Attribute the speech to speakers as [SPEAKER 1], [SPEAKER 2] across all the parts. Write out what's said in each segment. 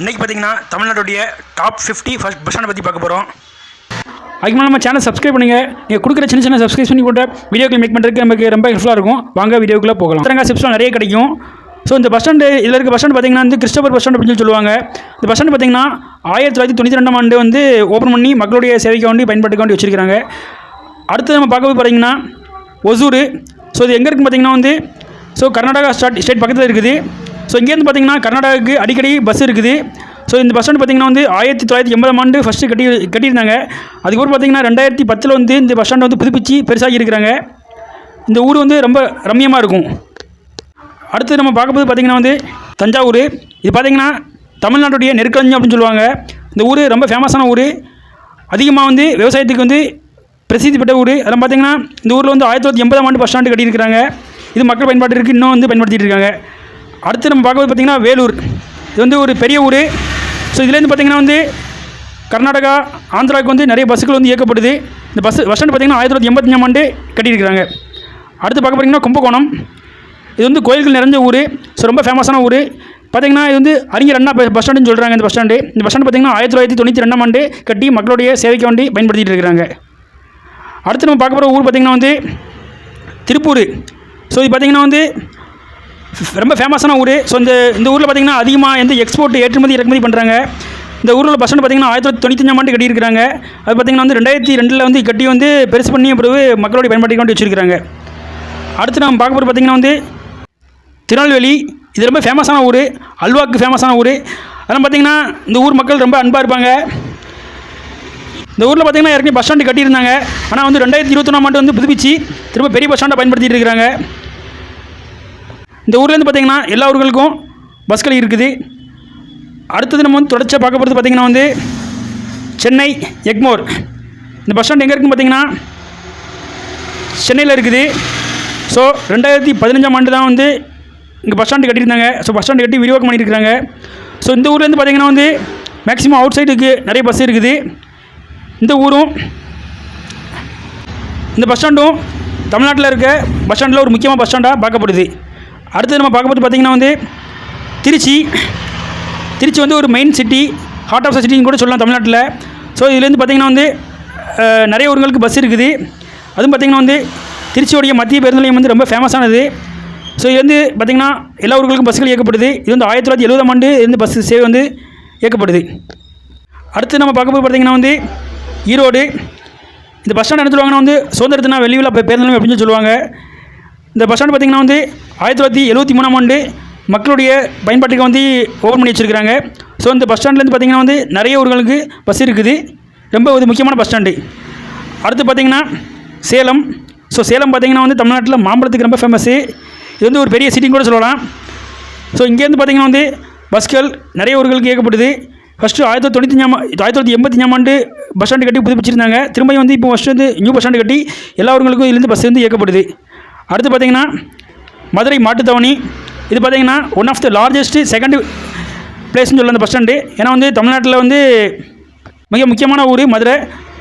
[SPEAKER 1] இன்றைக்கி பார்த்தீங்கன்னா தமிழ்நாட்டுடைய டாப் ஃபிஃப்டி ஃபஸ்ட் பஸ் பற்றி பார்க்க போகிறோம்
[SPEAKER 2] அதுக்கு மேலே நம்ம சேனல் சப்ஸ்கிரைப் பண்ணுங்கள் நீங்கள் கொடுக்குற சின்ன சின்ன சப்ஸ்கிரைப் பண்ணி போட்ட வீடியோக்கள் மேக் பண்ணுறதுக்கு நமக்கு ரொம்ப ஹெல்ப்ஃபுல்லாக இருக்கும். வாங்க வீடியோக்குள்ளே போகலாம். திறங்கா சிப்ஸ்லாம் நிறைய கிடைக்கும். ஸோ இந்த பஸ் ஸ்டாண்டு இதில் இருக்க பஸ் ஸ்டாண்ட் பார்த்தீங்கன்னா வந்து கிறிஸ்டபர் பஸ் ஸ்டாண்ட் அப்படின்னு சொல்லி சொல்லுவாங்க. இந்த பஸ் ஸ்டாண்ட் பார்த்தீங்கன்னா ஆயிரத்தி தொள்ளாயிரத்தி தொண்ணூற்றி ரெண்டாம் ஆண்டு வந்து ஓப்பன் பண்ணி மக்களுடைய சேவைக்கு வேண்டி பயன்பாட்டுக்கு வேண்டி வச்சிருக்காங்க அடுத்து நம்ம பார்க்க போய் பார்த்தீங்கன்னா ஒசூர். ஸோ இது எங்கே இருக்குன்னு பார்த்தீங்கன்னா வந்து ஸோ கர்நாடகா ஸ்டாட் ஸ்டேட் பக்கத்தில் இருக்குது. ஸோ இங்கேருந்து பார்த்தீங்கன்னா கர்நாடகாவுக்கு அடிக்கடி பஸ் இருக்குது. ஸோ இந்த பஸ் ஸ்டாண்ட் பார்த்திங்கன்னா வந்து ஆயிரத்தி தொள்ளாயிரத்தி எண்பதாம் ஆண்டு ஃபஸ்ட்டு கட்டி கட்டியிருந்தாங்க. அதுக்கப்புறம் பார்த்தீங்கன்னா ரெண்டாயிரத்தி பத்தில் வந்து இந்த பஸ் ஸ்டாண்டை வந்து புதுப்பிச்சு பெருசாகி இருக்கிறாங்க. இந்த ஊர் வந்து ரொம்ப ரம்மியமாக இருக்கும். அடுத்து நம்ம பார்க்கும்போது பார்த்திங்கன்னா வந்து தஞ்சாவூர். இது பார்த்திங்கன்னா தமிழ்நாட்டுடைய நெற்களஞ்சி அப்படின்னு சொல்லுவாங்க. இந்த ஊர் ரொம்ப ஃபேமஸான ஊர். அதிகமாக வந்து விவசாயத்துக்கு வந்து பிரசித்தி பெற்ற ஊர். அதெல்லாம் பார்த்திங்கன்னா இந்த ஊரில் வந்து ஆயிரத்தி தொள்ளாயிரத்தி எண்பதாம் ஆண்டு பஸ் ஸ்டாண்டு கட்டியிருக்கிறாங்க. இது மக்கள் பயன்பாட்டிற்கு இன்னும் வந்து பயன்படுத்திகிட்டு இருக்காங்க. அடுத்து நம்ம பார்க்கும்போது பார்த்திங்கன்னா வேலூர். இது வந்து ஒரு பெரிய ஊர். ஸோ இதுலேருந்து பார்த்திங்கன்னா வந்து கர்நாடகா ஆந்திராவுக்கு வந்து நிறைய பஸ்ஸுகள் வந்து இயக்கப்படுது. இந்த பஸ் பஸ் ஸ்டாண்டு பார்த்திங்கன்னா ஆயிரத்தி தொள்ளாயிரத்தி எண்பத்தஞ்சாம் ஆண்டு கட்டியிருக்கிறாங்க. அடுத்து பார்க்க போகிறீங்கன்னா கும்பகோணம். இது வந்து கோயில்கள் நிறைஞ்ச ஊர். ஸோ ரொம்ப ஃபேமஸான ஊர். பார்த்தீங்கன்னா இது வந்து அறிஞர் அண்ணா பஸ் ஸ்டாண்டுன்னு சொல்கிறாங்க இந்த பஸ் ஸ்டாண்டு. இந்த பஸ் ஸ்டாண்டு பார்த்தீங்கன்னா ஆயிரத்தி தொள்ளாயிரத்தி தொண்ணூற்றி ரெண்டாம் ஆண்டு கட்டி மக்களுடைய சேவைக்கு வேண்டி பயன்படுத்திட்டு இருக்கிறாங்க. அடுத்து நம்ம பார்க்க போகிற ஊர் பார்த்திங்கன்னா வந்து திருப்பூர். ஸோ இது பார்த்திங்கன்னா வந்து ரொம்ப ஃபேமஸான ஊர். ஸோ இந்த இந்த ஊரில் பார்த்திங்கன்னா அதிகமாக எந்த எக்ஸ்போர்ட் ஏற்றுமதி இறக்குமதி பண்ணுறாங்க இந்த ஊரில் பஸ் ஸ்டாண்டு பார்த்திங்கன்னா ஆயிரத்தி தொள்ளாயிரத்தி தொண்ணூத்தஞ்சாம் ஆண்டு கட்டியிருக்கிறாங்க. அது பார்த்திங்கன்னா வந்து ரெண்டாயிரத்தி ரெண்டில் வந்து கட்டி வந்து பெருசு பண்ணி பிறகு மக்களுடைய பயன்பாட்டுக்கு வேண்டி வச்சிருக்கிறாங்க. அடுத்து நம்ம பார்க்க போகிறது பார்த்திங்கன்னா வந்து திருநெல்வேலி. இது ரொம்ப ஃபேமஸான ஊர். அல்வாக்கு ஃபேமஸான ஊர். அதெல்லாம் பார்த்திங்கன்னா இந்த ஊர் மக்கள் ரொம்ப அன்பாக இருப்பாங்க. இந்த ஊரில் பார்த்திங்கன்னா ஏற்கனவே பஸ் ஸ்டாண்டு கட்டியிருந்தாங்க. ஆனால் வந்து ரெண்டாயிரத்தி இருபத்தொன்னாம் ஆண்டு வந்து புதுப்பிச்சு திரும்ப பெரிய பஸ் ஸ்டாண்டை பயன்படுத்திட்டு இருக்கிறாங்க இந்த ஊர்லேருந்து பார்த்திங்கன்னா எல்லா ஊர்களுக்கும் பஸ்கள் இருக்குது. அடுத்தது நம்ம வந்து தொடர்ச்சியாக பார்க்க போகிறது பார்த்திங்கன்னா வந்து சென்னை எக்மோர். இந்த பஸ் ஸ்டாண்ட் எங்கே இருக்குன்னு பார்த்திங்கன்னா சென்னையில் இருக்குது. ஸோ ரெண்டாயிரத்தி பதினஞ்சாம் ஆண்டு தான் வந்து இங்கே பஸ் ஸ்டாண்டு கட்டியிருந்தாங்க. ஸோ பஸ் ஸ்டாண்டு கட்டி விரிவாக்கம் பண்ணியிருக்காங்க ஸோ இந்த ஊர்லேருந்து பார்த்திங்கன்னா வந்து மேக்ஸிமம் அவுட் சைடுக்கு நிறைய பஸ் இருக்குது. இந்த ஊரும் இந்த பஸ் ஸ்டாண்டும் தமிழ்நாட்டில் இருக்க பஸ் ஸ்டாண்டில் ஒரு முக்கியமான பஸ் ஸ்டாண்டாக பார்க்கப்படுது. அடுத்து நம்ம பார்க்கும்போது பார்த்திங்கன்னா வந்து திருச்சி. திருச்சி வந்து ஒரு மெயின் சிட்டி ஹார்ட் ஆஃப் சிட்டின்னு கூட சொல்லலாம் தமிழ்நாட்டில். ஸோ இதுலேருந்து பார்த்திங்கன்னா வந்து நிறைய ஊர்களுக்கு பஸ் இருக்குது. அதுவும் பார்த்திங்கன்னா வந்து திருச்சியோடைய மத்திய பேருந்து நிலையம் வந்து ரொம்ப ஃபேமஸானது ஸோ இது வந்து பார்த்திங்கன்னா எல்லா ஊர்களுக்கும் பஸ்கள் இயக்கப்படுது. இது வந்து ஆயிரத்தி தொள்ளாயிரத்தி எழுபதாம் ஆண்டு இருந்து பஸ் சேவை வந்து இயக்கப்படுது. அடுத்து நம்ம பார்க்கும்போது பார்த்திங்கன்னா வந்து ஈரோடு. இந்த பஸ் ஸ்டாண்ட் என்ன சொல்லுவாங்கன்னா வந்து சுதந்திரத்தினா வெளியில் பேருந்து நிலையம் அப்படின்னு சொல்லுவாங்க. இந்த பஸ் ஸ்டாண்ட் பார்த்திங்கன்னா வந்து ஆயிரத்தி தொள்ளாயிரத்தி எழுபத்தி மூணாம் ஆண்டு மக்களுடைய பயன்பாட்டுக்கு வந்து ஓப்பன் பண்ணி வச்சுருக்காங்க ஸோ இந்த பஸ் ஸ்டாண்ட்லேருந்து பார்த்திங்கன்னா வந்து நிறைய ஊர்களுக்கு பஸ் இருக்குது. ரொம்ப ஒரு முக்கியமான பஸ் ஸ்டாண்டு அடுத்து பார்த்திங்கன்னா சேலம். ஸோ சேலம் பார்த்திங்கன்னா வந்து தமிழ்நாட்டில் மாம்பழத்துக்கு ரொம்ப ஃபேமஸ்ஸு இது வந்து ஒரு பெரிய சிட்டின்னு கூட சொல்லலாம். ஸோ இங்கேருந்து பார்த்திங்கன்னா வந்து பஸ்கள் நிறைய ஊர்களுக்கு இயக்கப்படுது. ஃபஸ்ட்டு ஆயிரத்தி தொண்ணூற்றி தொண்ணூத்தஞ்சாம் ஆயிரத்தி தொள்ளாயிரத்தி எண்பத்தஞ்சாம் ஆண்டு பஸ் ஸ்டாண்டு கட்டி புதுப்பிச்சிருந்தாங்க. திரும்பியும் வந்து இப்போ ஃபஸ்ட்டு வந்து நியூ பஸ் ஸ்டாண்டு கட்டி எல்லா ஊர்களுக்கும் இதுலேருந்து பஸ் வந்து இயக்கப்படுது. அடுத்து பார்த்திங்கன்னா மதுரை மாட்டுத்தவணி இது பார்த்திங்கன்னா one of the largest second பிளேஸ்னு சொல்லலாம் அந்த பஸ் ஸ்டாண்டு ஏன்னா வந்து தமிழ்நாட்டில் வந்து மிக முக்கியமான ஊர் மதுரை.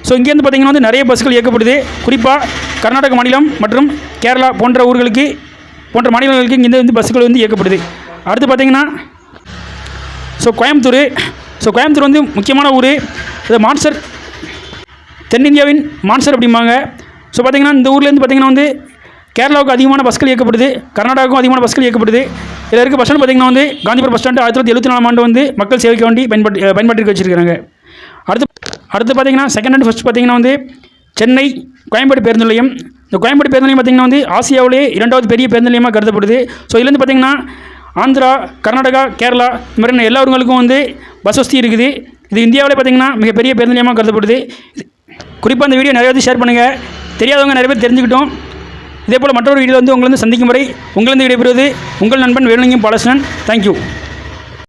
[SPEAKER 2] ஸோ இங்கேருந்து பார்த்திங்கன்னா வந்து நிறைய பஸ்கள் இயக்கப்படுது. குறிப்பாக கர்நாடக மாநிலம் மற்றும் கேரளா போன்ற ஊர்களுக்கு போன்ற மாநிலங்களுக்கு இங்கேருந்து வந்து பஸ்கள் வந்து இயக்கப்படுது. அடுத்து பார்த்திங்கன்னா ஸோ கோயம்புத்தூர். ஸோ கோயம்புத்தூர் வந்து முக்கியமான ஊர். இது மான்சர் தென்னிந்தியாவின் மான்சர் அப்படிம்பாங்க. ஸோ பார்த்திங்கன்னா இந்த ஊர்லேருந்து பார்த்திங்கன்னா வந்து கேரளாவுக்கு அதிகமான பஸ்கள் இயக்கப்படுது கர்நாடகாவுக்கும் அதிகமான பஸ்கள் இயக்கப்படுது. இதில் இருக்க பஸ் ஸ்டாண்ட் பார்த்திங்கன்னா வந்து காந்திபுரம் பஸ் ஸ்டாண்டு ஆயிரத்தி தொள்ளாயிரத்தி எழுபத்தி நாலாம் ஆண்டு வந்து மக்கள் சேவைக்கு வேண்டி பயன்பட்டு பயன்பாட்டிற்கு வச்சிருக்காங்க அடுத்து அடுத்து பார்த்திங்கன்னா செகண்ட் அண்ட் ஃபஸ்ட் பார்த்திங்கன்னா வந்து சென்னை கோயம்பேடு பேருந்து நிலையம். இந்த கோயம்பேடு பேருந்து நிலையம் பார்த்திங்கன்னா வந்து ஆசியாவிலே இரண்டாவது பெரிய பேருந்து நிலையமாக கருதப்படுது. ஸோ இதுலேருந்து பார்த்திங்கன்னா ஆந்திரா கர்நாடகா கேரளா இந்த மாதிரியான எல்லா ஊர்களுக்கும் வந்து பஸ் வசதி இருக்குது. இது இந்தியாவிலே பார்த்திங்கன்னா மிகப்பெரிய பேருந்து நிலையமாக கருதப்படுது. குறிப்பாக இந்த வீடியோ நிறைய பேர் ஷேர் பண்ணுங்கள் தெரியாதவங்க நிறைய பேர் தெரிஞ்சுக்கிட்டோம். இதே போல் மற்றொரு வீடியோ வந்து உங்களை வந்து சந்திக்கும் வரை உங்களிருந்து விடைபெறுவது உங்கள் நண்பன் வேலுங்கம் பாலசனன் தேங்க்யூ